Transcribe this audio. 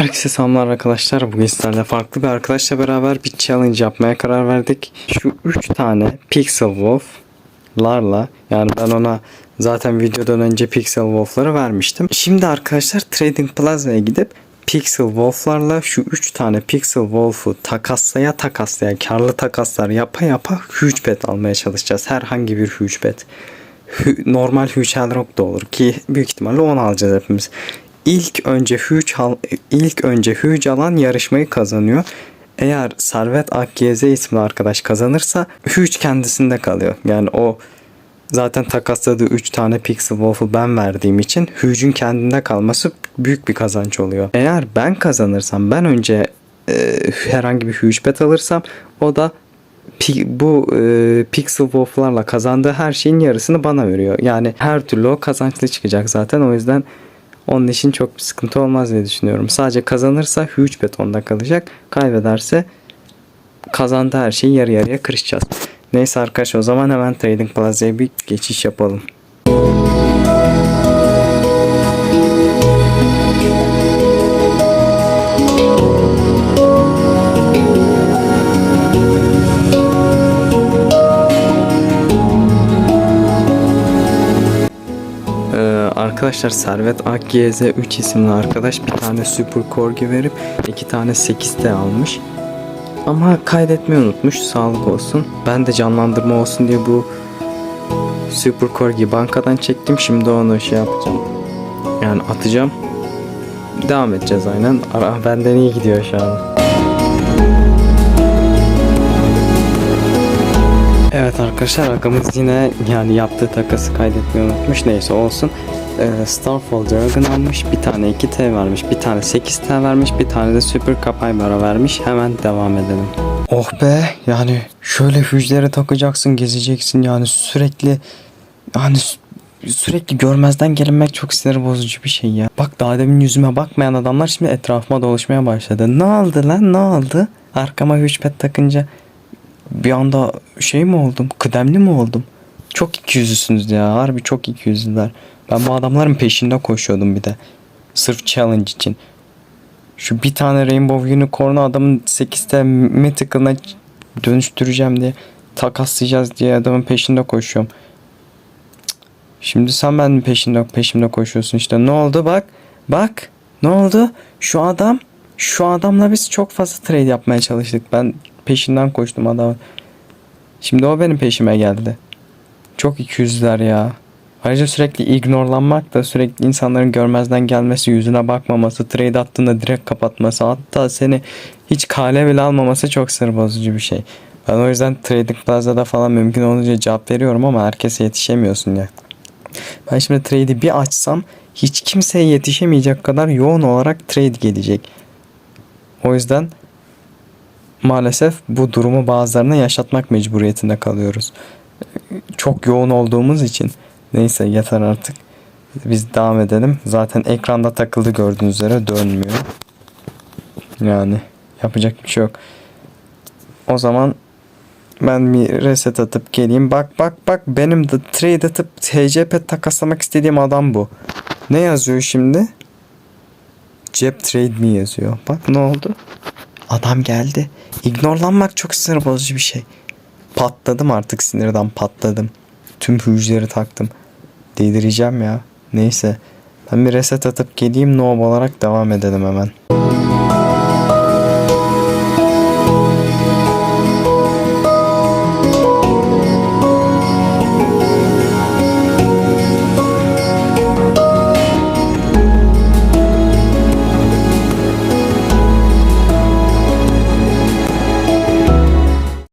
Herkese selamlar arkadaşlar. Bugün sizlerle farklı bir arkadaşla beraber bir challenge yapmaya karar verdik. Şu 3 tane Pixel Wolf'larla yani ben ona zaten videodan önce Pixel Wolf'ları vermiştim. Şimdi arkadaşlar Trading Plaza'ya gidip Pixel Wolf'larla şu 3 tane Pixel Wolf'u takaslaya takaslaya karlı takaslar yapa yapa huge bet almaya çalışacağız. Herhangi bir huge bet. Normal Huge Hellrock da olur ki büyük ihtimalle onu alacağız hepimiz. İlk önce al, ilk önce Huge alan yarışmayı kazanıyor. Eğer Servet Akgz isimli arkadaş kazanırsa Huge kendisinde kalıyor. Yani o zaten takasladığı 3 tane Pixel Wolf'u ben verdiğim için Huge'ün kendinde kalması büyük bir kazanç oluyor. Eğer ben kazanırsam ben önce e, herhangi bir Huge bet alırsam o da bu e, Pixel Wolf'larla kazandığı her şeyin yarısını bana veriyor. Yani her türlü o kazançlı çıkacak zaten. O yüzden onun için çok bir sıkıntı olmaz diye düşünüyorum. Sadece kazanırsa huge bet onda kalacak. Kaybederse kazandığı her şeyi yarı yarıya kırışacağız. Neyse arkadaşlar o zaman hemen Trading Plaza'ya bir geçiş yapalım. Arkadaşlar Servet AKZ 3 isimli arkadaş bir tane Super Corgi verip iki tane 8T almış. Ama kaydetmeyi unutmuş. Sağlık olsun. Ben de canlandırma olsun diye bu Super Corgi bankadan çektim. Şimdi onu şey yapacağım. Yani atacağım. Devam edeceğiz aynen. Ara benden iyi gidiyor şu an. Evet arkadaşlar rakamız yine yani yaptığı takası kaydetmeyi unutmuş. Neyse olsun. Ee, Starfall Dragon almış. Bir tane 2T vermiş. Bir tane 8T vermiş. Bir tane de Super Kapaybara vermiş. Hemen devam edelim. Oh be yani şöyle hücrelere takacaksın gezeceksin yani sürekli yani sü- sürekli görmezden gelinmek çok sinir bozucu bir şey ya. Bak daha demin yüzüme bakmayan adamlar şimdi etrafıma dolaşmaya başladı. Ne oldu lan ne oldu? Arkama hücpet takınca bir anda şey mi oldum? Kıdemli mi oldum? Çok ikiyüzlüsünüz ya. Harbi çok ikiyüzlüler. Ben bu adamların peşinde koşuyordum bir de. Sırf challenge için. Şu bir tane Rainbow Unicorn'u adamın 8'te Mythical'ına dönüştüreceğim diye takaslayacağız diye adamın peşinde koşuyorum. Şimdi sen benim peşinde peşimde koşuyorsun işte. Ne oldu bak? Bak. Ne oldu? Şu adam şu adamla biz çok fazla trade yapmaya çalıştık. Ben peşinden koştum adamın. Şimdi o benim peşime geldi. Çok ikiyüzlüler ya. Ayrıca sürekli ignorlanmak da sürekli insanların görmezden gelmesi, yüzüne bakmaması, trade attığında direkt kapatması, hatta seni hiç kale bile almaması çok sır bozucu bir şey. Ben o yüzden Trading Plaza'da falan mümkün olunca cevap veriyorum ama herkese yetişemiyorsun ya. Ben şimdi trade'i bir açsam hiç kimseye yetişemeyecek kadar yoğun olarak trade gelecek. O yüzden maalesef bu durumu bazılarına yaşatmak mecburiyetinde kalıyoruz. Çok yoğun olduğumuz için. Neyse yeter artık. Biz devam edelim. Zaten ekranda takıldı gördüğünüz üzere dönmüyor. Yani yapacak bir şey yok. O zaman ben bir reset atıp geleyim. Bak bak bak benim de trade atıp TCP takaslamak istediğim adam bu. Ne yazıyor şimdi? Cep trade mi yazıyor? Bak ne oldu? Adam geldi. İgnorlanmak çok sinir bozucu bir şey. Patladım artık sinirden patladım. Tüm hücreleri taktım. Delireceğim ya. Neyse. Ben bir reset atıp geleyim noob olarak devam edelim hemen.